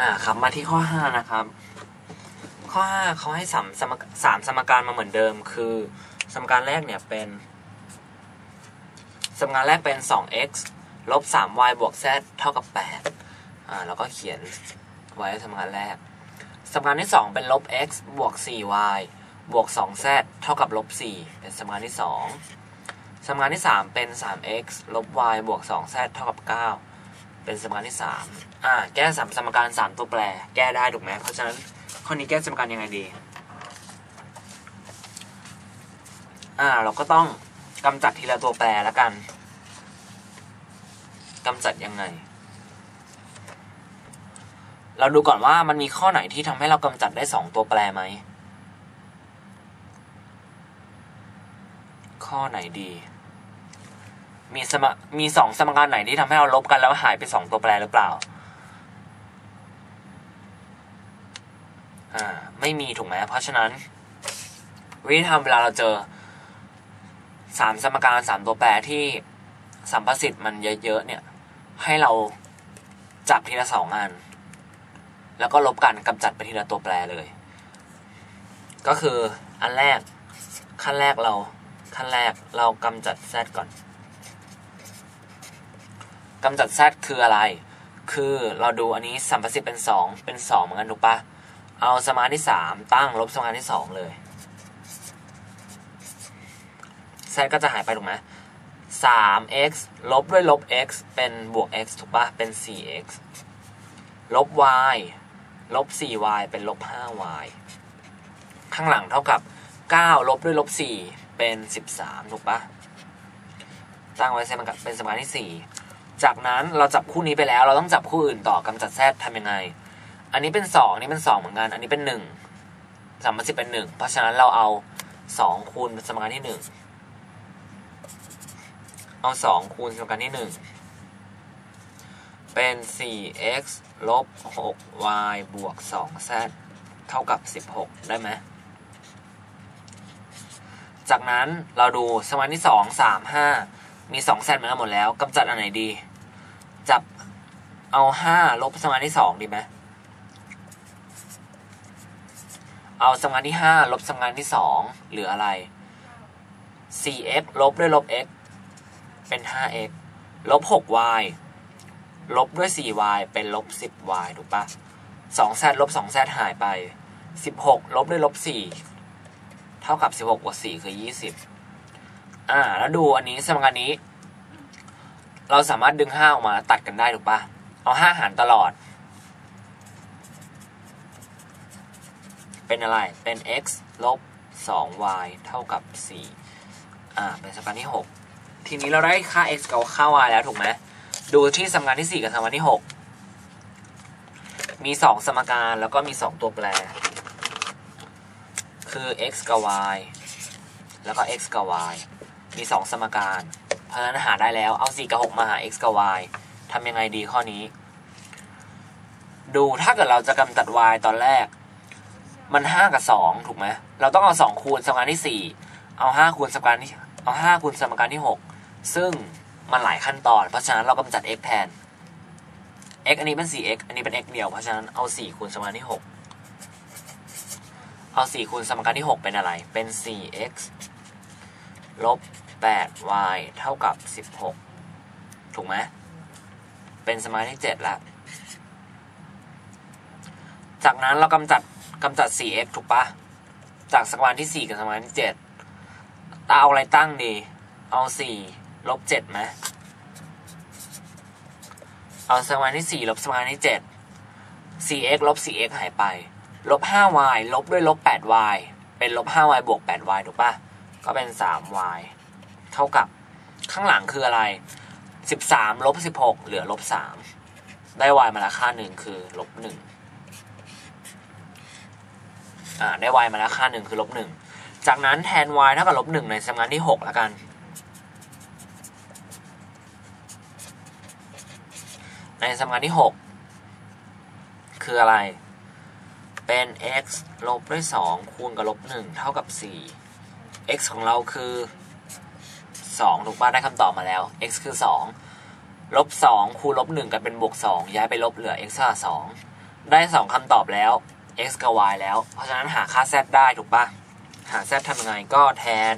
อ่าครับมาที่ข้อห้านะครับ ข้อห้าเขาให้สามสมกสามสมการมาเหมือนเดิม คือ สมการแรกเนี่ยเป็น สมการแรกเป็น 2x ลบ 3y บวก z เท่ากับ8อ่าแล้วก็เขียนไว้สมการแรก สมการที่ 2 เป็นลบ x บวก 4y บวก 2z เท่ากับลบ 4 เป็นสมการที่ 2 สมการที่ 3 เป็น 3x ลบ y บวก 2z เท่ากับ 9 เป็นสมการที่3อ่า แก้สามสมการ3ตัวแปร แก้ได้ถูกไหมเพราะฉะนั้นข้อนี้แก้สมการยังไงดี อ่า เราก็ต้องกำจัดทีละตัวแปรแล้วกันกำจัดยังไง เราดูก่อนว่ามันมีข้อไหนที่ทำให้เรากำจัดได้สองตัวแปรไหม ข้อไหนดี มีสมมีสองสมการไหนที่ทำให้เราลบกันแล้วหายไปสองตัวแปรหรือเปล่า อ่า ไม่มีถูกไหมเพราะฉะนั้น วิธีทำเวลาเราเจอสามสมการสามตัวแปรที่สัมประสิทธิ์มันเยอะๆเนี่ย ให้เราจับทีละสองอัน แล้วก็ลบกันกำจัดไปทีละตัวแปรเลย ก็คืออันแรกขั้นแรกเราขั้นแรกเรากำจัด z ก่อน กำจัด z คืออะไร คือเราดูอันนี้สัมประสิทธิ์เป็นสองเป็นสองเหมือนกันถูกปะเอาสมการที่สามตั้งลบสมการที่สองเลย z ก็จะหายไปถูกไหมสาม x ลบด้วยลบ x เป็นบวก x ถูกปะเป็นสี่ x ลบ y ลบ 4y เป็นลบ 5y ข้างหลังเท่ากับ9ลบด้วยลบ4เป็น13ถูกปะตั้งไว้เป็นเป็นสมการที่4 จากนั้นเราจับคู่นี้ไปแล้ว เราต้องจับคู่อื่นต่อกำจัดแซดทำยังไง อันนี้เป็น2อันนี้เป็น2เหมือนกัน อันนี้เป็น1สามสิบเป็น1เพราะฉะนั้นเราเอา2คูณสมการที่1เอา2คูณสมการที่1เป็น 4x ลบ 6y บวก 2z เท่ากับ 16 ได้ไหม จากนั้นเราดูสมการที่ 2 3 5 มี 2z เหมือนกันหมดแล้วกำจัดอันไหนดี จับเอา5ลบสมการที่2ดีไหมเอาสมการที่5ลบสมการที่2เหลืออะไร 4x ลบด้วยลบ x เป็น 5x ลบ 6y ลบด้วย 4y เป็นลบ 10y ถูกปะ 2 z ลบ 2 z หายไป 16 ลบด้วยลบ 4 เท่ากับ 16บวก4คือ 20 อ่า แล้วดูอันนี้สมการนี้ เราสามารถดึง5ออกมาตัดกันได้ถูกปะเอา5หารตลอด เป็นอะไร เป็น x ลบ 2y เท่ากับ 4 อ่า เป็นสมการที่ 6 ทีนี้เราได้ค่า x กับค่า y แล้วถูกไหม ดูที่สมการที่ 4 กับสมการที่ 6 มี 2 สมการแล้วก็มี 2 ตัวแปร คือ x กับ y แล้วก็ x กับ y มี 2 สมการ เพราะฉะนั้นหาได้แล้วเอา 4 กับ 6 มาหา x กับ y ทำยังไงดีข้อนี้ ดูถ้าเกิดเราจะกำจัด y ตอนแรก มัน 5 กับ 2 ถูกไหม เราต้องเอา 2 คูณสมการที่ 4 เอา 5 คูณสมการที่เอา 5 คูณสมการที่ 6 ซึ่งมันหลายขั้นตอน เพราะฉะนั้นเรากำจัด x แทน x อันนี้เป็น 4x อันนี้เป็น x เดียว เพราะฉะนั้นเอา 4 คูณสมการที่ 6เอา4คูณสมการที่ 6 เป็นอะไร เป็น 4x ลบ 8y เท่ากับ 16 ถูกไหม เป็นสมการที่7แล้ว จากนั้นเรากำจัดกำจัด 4x ถูกปะ จากสมการที่4กับสมการที่7ตาเอาอะไรตั้งดี เอา 4 ลบ7ไหมเอาสมการที่4ลบสมการที่7 4x ลบ 4x หายไป ลบ 5y ลบด้วยลบ 8y เป็นลบ 5y บวก 8y ถูกปะก็เป็น 3y เท่ากับข้างหลังคืออะไร 13ลบ16 เหลือลบ3ได้ y มาแล้วค่าหนึ่งคือลบ1อ่าได้ y มาแล้วค่าหนึ่งคือลบ1จากนั้นแทน y เท่ากับลบ1ในสมการที่6แล้วกัน ในสมการที่6คืออะไร เป็น x ลบด้วย2คูณกับลบ1เท่ากับ4 x ของเราคือ 2 ถูกป่ะได้คำตอบมาแล้ว x คือ 2 ลบ 2 คูณลบ 1กันเป็นบวก 2 ย้ายไปลบเหลือ x ค่า2ได้สองคำตอบแล้ว x กับ y แล้ว เพราะฉะนั้นหาค่า z ได้ถูกปะหา z ทำยังไงก็แทน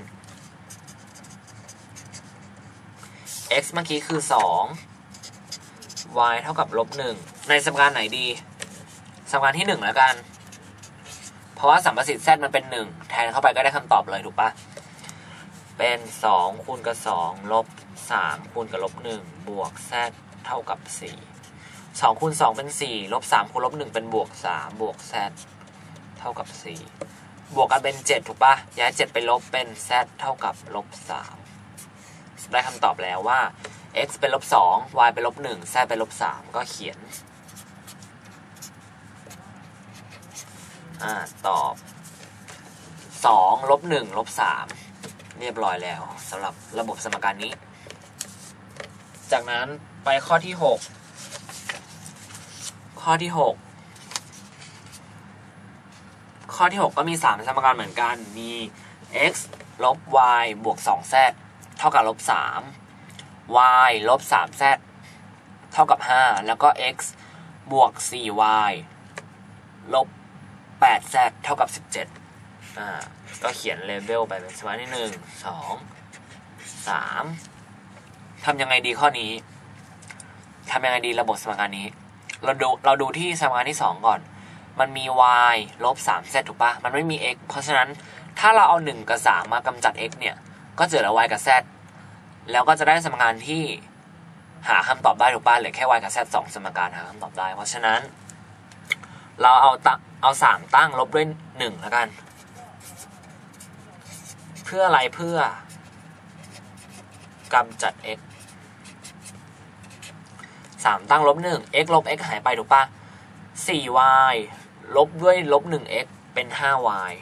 x เมื่อกี้คือ 2 y เท่ากับลบ 1 ในสมการไหนดี สมการที่ 1 แล้วกัน เพราะว่าสัมประสิทธิ์ z มันเป็น 1 แทนเข้าไปก็ได้คำตอบเลยถูกปะ เป็น2คูณกับ2ลบ3คูณกับลบ1บวก z เท่ากับ 4 2คูณ2เป็น4ลบ3คูณลบ1เป็นบวก 3 บวก z เท่ากับ 4 บวกกันเป็น 7 ถูกปะย้าย 7 ไปลบเป็น z เท่ากับลบ3ได้คำตอบแล้วว่า x เป็นลบ2 y เป็นลบ1 z เป็นลบ3ก็เขียนอ่าตอบ2ลบ1ลบ3 เรียบร้อยแล้วสำหรับระบบสมการนี้ จากนั้นไปข้อที่ 6 ข้อที่ 6 ข้อที่ 6 ก็มี 3 สมการเหมือนกัน มี x ลบ y บวก 2z เท่ากับลบ 3 y ลบ 3z เท่ากับ 5 แล้วก็ x บวก 4y ลบ 8z เท่ากับ 17 อ่าก็เขียนเลเวลไปเป็นสมการที่1 2 3ทำยังไงดีข้อนี้ทำยังไงดีระบบสมการนี้ เราดูเราดูที่สมการที่2ก่อน มันมี y ลบ 3z ถูกปะมันไม่มี x เพราะฉะนั้นถ้าเราเอา1กับ3มมากำจัด x เนี่ย ก็จะเหลือ y กับ z แล้วก็จะได้สมการที่หาคำตอบได้ถูกปะเหลือแค่ y กับ z สองสมการหาคำตอบได้ เพราะฉะนั้น เราเอาตเอาสามตั้งลบด้วยหนึ่งแล้วกัน เพื่ออะไรเพื่อกำจัด x สามตั้งลบหนึ่ง x ลบ x หายไปถูกปะสี่ y ลบด้วยลบหนึ่ง x เป็นห้า y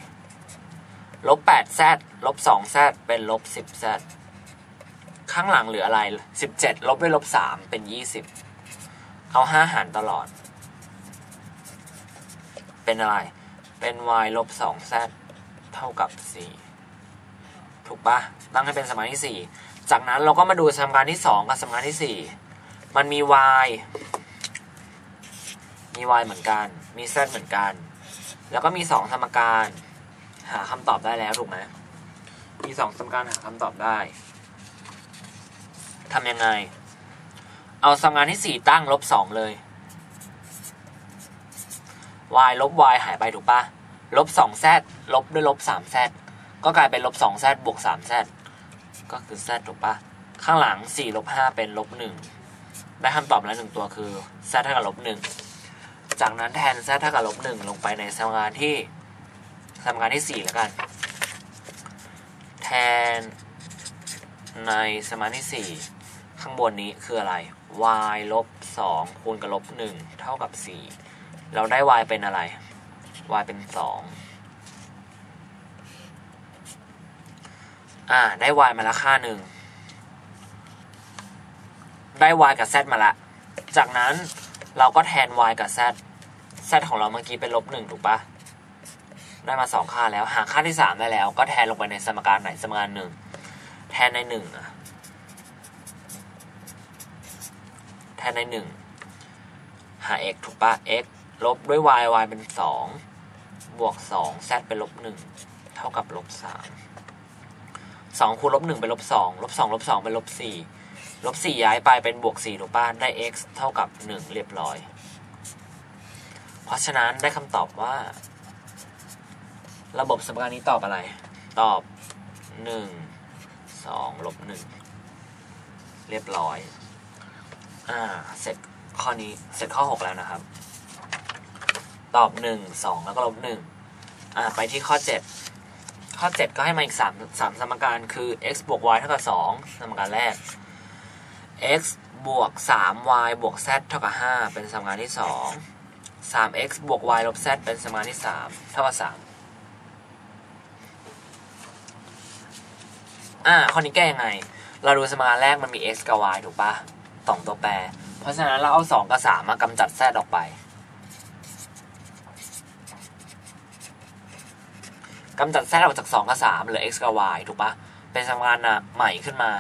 ลบแปด z ลบสอง z เป็นลบสิบ z ข้างหลังเหลืออะไรสิบเจ็ดลบด้วยลบสามเป็นยี่สิบเอาห้าหารตลอด เป็นอะไร เป็น y ลบสอง z เท่ากับสี่ ถูกปะตั้งให้เป็นสมการที่สี่จากนั้นเราก็มาดูสมการที่สองกับสมการที่สี่มันมี y มี y เหมือนกัน มี z เหมือนกัน แล้วก็มีสองสมการ หาคำตอบได้แล้วถูกไหมมีสองสมการหาคำตอบได้ทำยังไง เอาสมการที่สี่ตั้งลบสองเลย y ลบ y หายไปถูกปะลบสอง z ลบด้วยลบสาม z ก็กลายเป็นลบสอง z บวกสาม z ก็คือ z ถูกปะข้างหลังสี่ลบห้าเป็นลบหนึ่งได้คำตอบแล้วหนึ่งตัวคือ z เท่ากับลบหนึ่งจากนั้นแทน z เท่ากับลบหนึ่งลงไปในสมการที่สมการที่สี่แล้วกัน แทนในสมการที่สี่ข้างบนนี้คืออะไร y ลบสองคูณกับลบหนึ่งเท่ากับสี่เราได้ y เป็นอะไร y เป็นสอง อ่า ได้ y มาละค่าหนึ่ง ได้ y กับ z มาละ จากนั้นเราก็แทน y กับ z z ของเราเมื่อกี้เป็นลบหนึ่งถูกปะได้มาสองค่าแล้ว หาค่าที่สามได้แล้ว ก็แทนลงไปในสมการไหนสมการหนึ่ง แทนในหนึ่งอะแทนในหนึ่งหา x ถูกปะ x ลบด้วย y y เป็นสองบวกสอง z เป็นลบหนึ่งเท่ากับลบสาม สองคูณลบหนึ่งเป็นลบสองลบสองลบสองเป็นลบสี่ลบสี่ย้ายไปเป็นบวกสี่ถูกป่ะได้ x เท่ากับหนึ่งเรียบร้อย เพราะฉะนั้นได้คำตอบว่า ระบบสมการนี้ตอบอะไร ตอบหนึ่งสองลบหนึ่งเรียบร้อย อ่า เสร็จข้อนี้ เสร็จข้อหกแล้วนะครับ ตอบหนึ่งสองแล้วก็ลบหนึ่งอ่า ไปที่ข้อเจ็ด ข้อเจ็ดก็ให้มาอีกสามสามสมการคือ x บวก y เท่ากับสองสมการแรก x บวกสาม y บวก z เท่ากับห้าเป็นสมการที่สองสาม x บวก y ลบ z เป็นสมการที่สามเท่ากับสามอ่า ข้อนี้แก้ยังไง เราดูสมการแรกมันมี x กับ y ถูกปะสองตัวแปร เพราะฉะนั้นเราเอาสองกับสามมากำจัด z ออกไป กำจัด z ออกจากสองกับสามเหลือ x กับ y ถูกปะเป็นสมการนะใหม่ขึ้นมา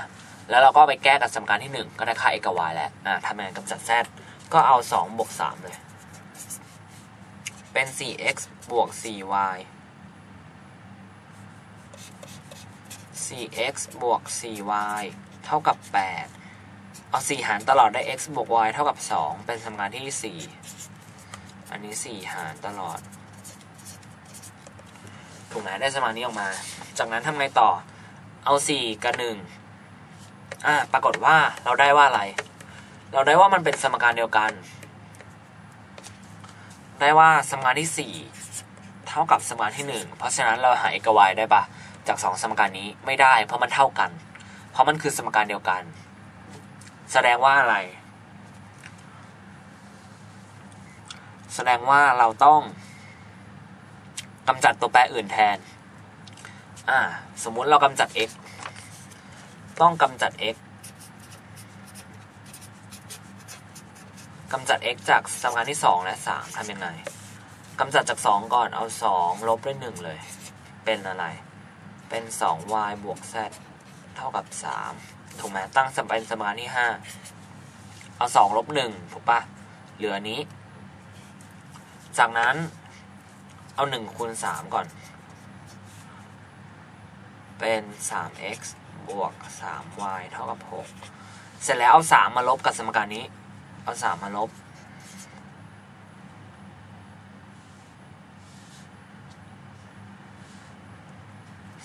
แล้วเราก็ไปแก้กับสมการที่หนึ่งก็ได้ค่า x กับ y แล้วอ่าทำงไงกำจัด z ก็เอาสองบวกสามเลย เป็น 4x บวก 4y 4x บวก 4y เท่ากับ 8 เอา 4 หารตลอดได้ x บวก y เท่ากับ 2 เป็นสมการที่ 4 อันนี้ 4 หารตลอด ถูกไหมได้สมการนี้ออกมา จากนั้นทำไงต่อ เอา4กับ1อ่าปรากฏว่าเราได้ว่าอะไร เราได้ว่ามันเป็นสมการเดียวกัน ได้ว่าสมการที่4เท่ากับสมการที่1เพราะฉะนั้นเราหา x กับ y ได้ปะจากสองสมการนี้ไม่ได้ เพราะมันเท่ากัน เพราะมันคือสมการเดียวกัน แสดงว่าอะไร แสดงว่าเราต้อง กำจัดตัวแปรอื่นแทน อ่า สมมุติเรากำจัด x ต้องกำจัด x กำจัด x จากสมการที่2และ3ทำยังไงกำจัดจาก 2 ก่อนเอา 2 ลบด้วย1เลย เป็นอะไร เป็น 2y บวก z เท่ากับ 3 ถูกไหมตั้งสมเป็นสมการที่ 5 เอา 2 ลบ 1 ถูกปะเหลือนี้ จากนั้น เอา1คูณ3ก่อน เป็น 3x บวก 3y เท่ากับ6เสร็จแล้วเอา3มาลบกับสมการนี้ เอา3มาลบ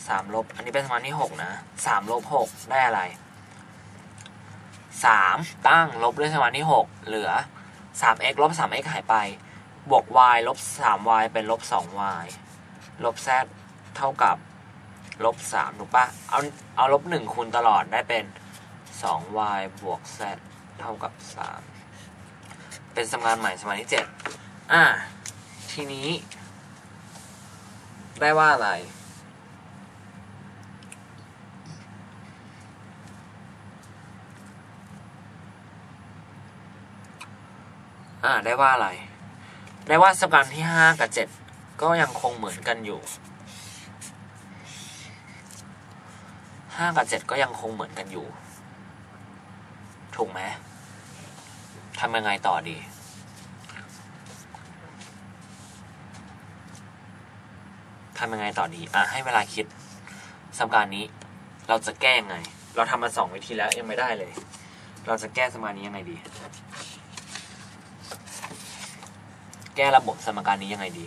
สามลบ อันนี้เป็นสมการที่หกนะสามลบหกได้อะไรสามตั้งลบด้วยสมการที่หกเหลือสาม x ลบสาม x หายไป บวก y ลบสาม y เป็นลบสอง y ลบ z เท่ากับลบสามถูกปะเอาเอาลบหนึ่งคูณตลอดได้เป็นสอง y บวก z เท่ากับสามเป็นสมการใหม่สมการที่เจ็ดอ่า ทีนี้ ได้ว่าอะไรอ่าได้ว่าอะไร ได้ว่าสมการที่ห้ากับเจ็ดก็ยังคงเหมือนกันอยู่ห้ากับเจ็ดก็ยังคงเหมือนกันอยู่ ถูกไหมทำยังไงต่อดี ทำยังไงต่อดี อะ ให้เวลาคิดสัมการนี้ เราจะแก้ยังไง เราทำมาสองวิธีแล้วยังไม่ได้เลย เราจะแก้สมการนี้ยังไงดี แก้ระบบสมการนี้ยังไงดี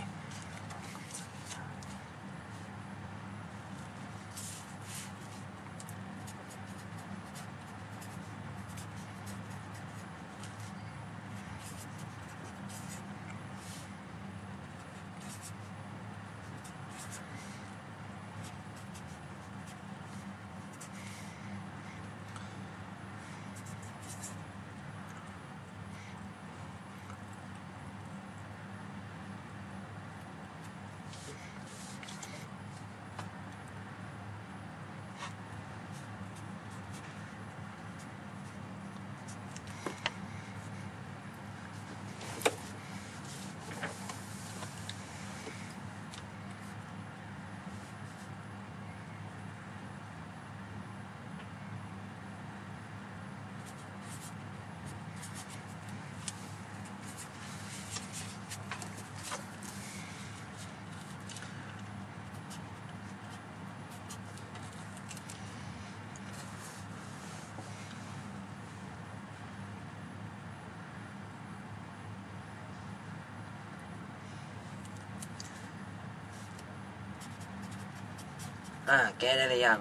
อ่า แก้ได้หรือยัง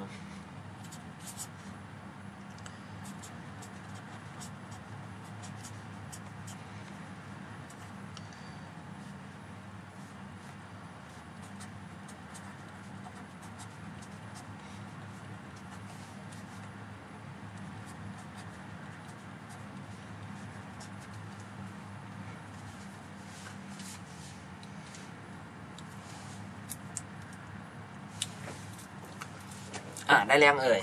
อ่าได้เรียงเอ่ย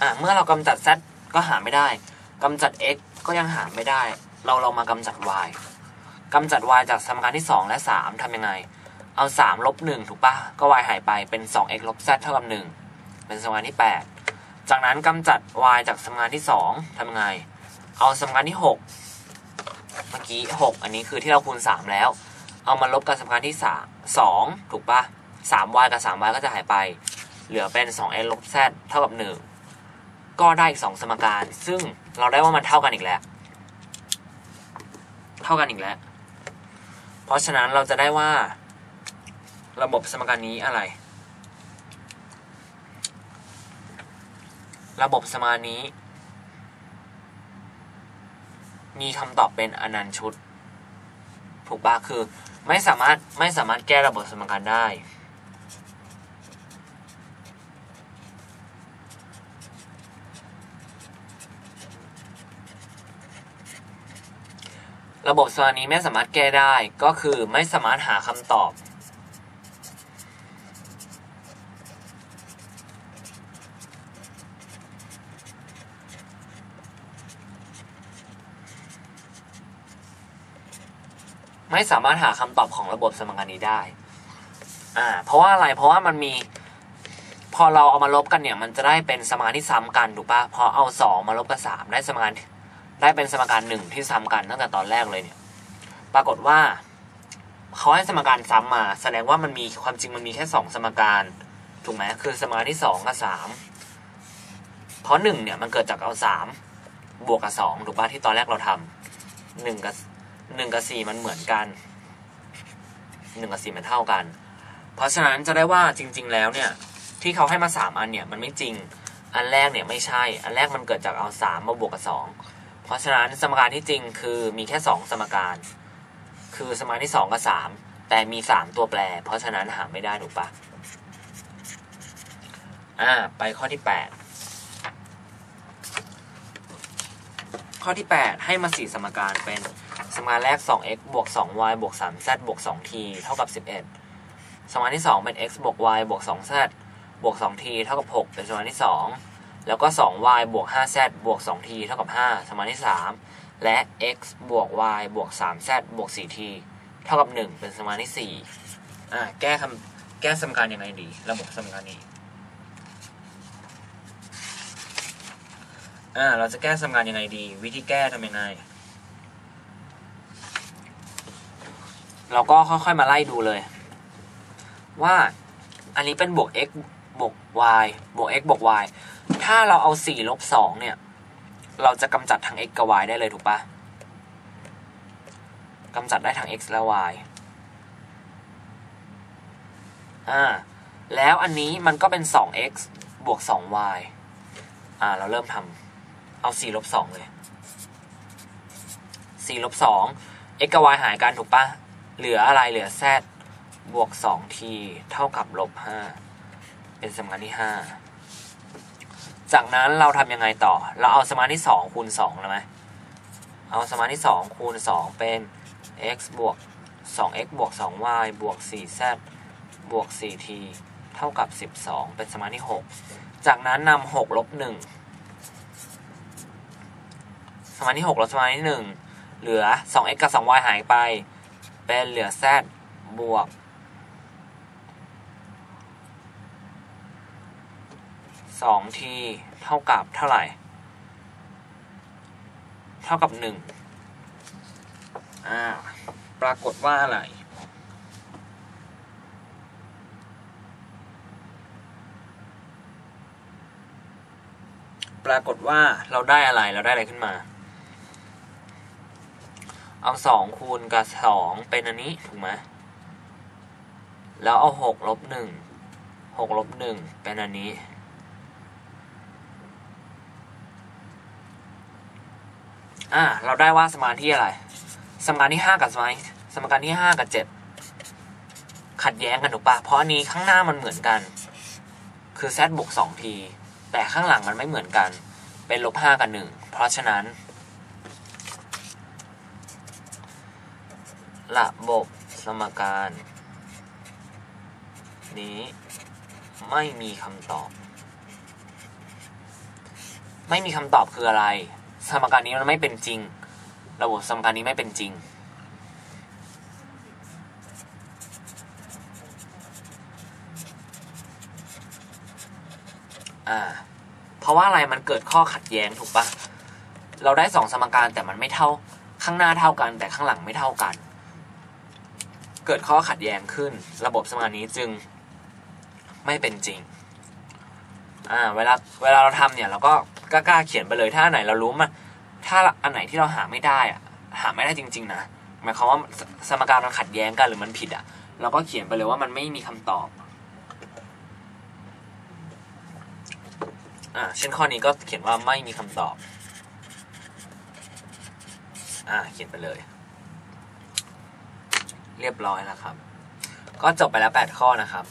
อ่าเมื่อเรากำจัด z ก็หาไม่ได้กำจัด x ก็ยังหาไม่ได้ เราเรามากำจัด y กำจัด y จากสมการที่ 2 และ 3ทำยังไง เอา 3 ลบ 1 ถูกปะก็ y หายไปเป็น 2x ลบ z เท่ากับ 1 เป็นสมการที่ 8 จากนั้นกำจัด y จากสมการที่ 2ทำยังไง เอาสมการที่ 6 เมื่อกี้ 6 อันนี้คือที่เราคูณ 3 แล้ว เอามาลบกับสมการที่สามสองถูกปะสาม y กับสาม y ก็จะหายไป เหลือเป็นสอง x ลบ z เท่ากับหนึ่งก็ได้อีกสองสมการ ซึ่งเราได้ว่ามันเท่ากันอีกแล้ว เท่ากันอีกแล้ว เพราะฉะนั้นเราจะได้ว่า ระบบสมการนี้อะไร ระบบสมการนี้ มีคำตอบเป็นอนันต์ชุด ถูกปะคือไม่สามารถไม่สามารถแก้ระบบสมการได้ ระบบสมการนี้ไม่สามารถแก้ได้ ก็คือไม่สามารถหาคำตอบ ไม่สามารถหาคำตอบของระบบสมการนี้ได้ อ่า เพราะว่าอะไร เพราะว่ามันมี พอเราเอามาลบกันเนี่ย มันจะได้เป็นสมการที่ซ้ำกันถูกปะพอเอาสองมาลบกับสามได้สมการ ได้เป็นสมการหนึ่งที่ซ้ำกันตั้งแต่ตอนแรกเลยเนี่ย ปรากฏว่าเขาให้สมการซ้ำมา แสดงว่ามันมีความจริงมันมีแค่สองสมการถูกไหมคือสมการที่สองกับสามเพราะหนึ่งเนี่ยมันเกิดจากเอาสามบวกกับสองถูกปะที่ตอนแรกเราทำหนึ่งกับหนึ่งกับสี่มันเหมือนกันหนึ่งกับสี่มันเท่ากัน เพราะฉะนั้นจะได้ว่าจริง ๆ แล้วเนี่ย ที่เขาให้มาสามอันเนี่ยมันไม่จริง อันแรกเนี่ยไม่ใช่ อันแรกมันเกิดจากเอาสามมาบวกกับสอง ราะฉะนั้นสมการที่จริงคือมีแค่สองสมการ คือสมการที่สองกับสามแต่มีสามตัวแปร เพราะฉะนั้นหาไม่ได้ถูกปะอ่าไปข้อที่แปดข้อที่แปดให้มาสี่สมการเป็นสมการแรก 2x บวก 2y บวก 3z บวก 2t เท่ากับ 11 สมการที่ 2 เป็น x บวก y บวก 2z บวก 2t เท่ากับ 6 เป็นสมการที่ 2 แล้วก็ 2y บวก 5z บวก 2t เท่ากับ 5 สมการที่ 3 และ x บวก y บวก 3z บวก 4t เท่ากับ 1 เป็นสมการที่4อ่าแก้คำแก้สมการยังไงดี ระบบสมการนี้อ่าเราจะแก้สมการยังไงดี วิธีแก้ทำยังไงเราก็ค่อยๆมาไล่ดูเลย ว่าอันนี้เป็นบวก x บวก y บวก x บวก y ถ้าเราเอา4ลบ2เนี่ย เราจะกำจัดทั้ง x กับ y ได้เลยถูกปะกำจัดได้ทั้ง x และ y อ่า แล้วอันนี้มันก็เป็น 2x บวก 2y อ่า เราเริ่มทำเอา4ลบ2เลย4ลบ2 x กับ y หายกันถูกปะเหลืออะไรเหลือ z บวก 2t เท่ากับลบ5เป็นสมการที่ 5 จากนั้นเราทำยังไงต่อ เราเอาสมารที่2คูณ2แล้วไหมเอาสมารที่2คูณ2เป็น x บวก 2x บวก 2y บวก 4z บวก 4t เท่ากับ 12 เป็นสมารที่ 6 จากนั้นนำ6ลบ1สมารที่6ลบสมการที่ 1 เหลือ 2x กับ 2y หายไป เป็นเหลือ z บวก 2t เท่ากับเท่าไหร่ เท่ากับ 1 อ่า ปรากฏว่าอะไร ปรากฏว่าเราได้อะไร เราได้อะไรขึ้นมา เอาสองคูณกับสองเป็นอันนี้ ถูกไหม แล้วเอาหกลบหนึ่งหกลบหนึ่งเป็นอันนี้ อ่าเราได้ว่าสมการที่อะไร สมการที่ห้ากับสมการสมการที่ห้ากับเจ็ดขัดแย้งกันถูกปะเพราะอันนี้ข้างหน้ามันเหมือนกัน คือ z บวกสองทีแต่ข้างหลังมันไม่เหมือนกัน เป็นลบห้ากับหนึ่งเพราะฉะนั้นระบบสมการ นี้ไม่มีคำตอบ ไม่มีคำตอบคืออะไร สมการนี้มันไม่เป็นจริง ระบบสมการนี้ไม่เป็นจริง อ่า เพราะว่าอะไรมันเกิดข้อขัดแย้งถูกปะเราได้สองสมการแต่มันไม่เท่า ข้างหน้าเท่ากัน แต่ข้างหลังไม่เท่ากัน เกิดข้อขัดแย้งขึ้น ระบบสมการนี้จึงไม่เป็นจริง อ่า เวลาเวลาเราทำเนี่ยเราก็ กล้าๆเขียนไปเลยถ้าอันไหนเรารู้มันถ้าอันไหนที่เราหาไม่ได้อะหาไม่ได้จริง ๆ นะหมายความว่าสมการมันขัดแย้งกันหรือมันผิดอะเราก็เขียนไปเลยว่ามันไม่มีคำตอบอ่าเช่นข้อนี้ก็เขียนว่าไม่มีคำตอบอ่าเขียนไปเลย เรียบร้อยแล้วครับ ก็จบไปแล้ว 8 ข้อนะครับ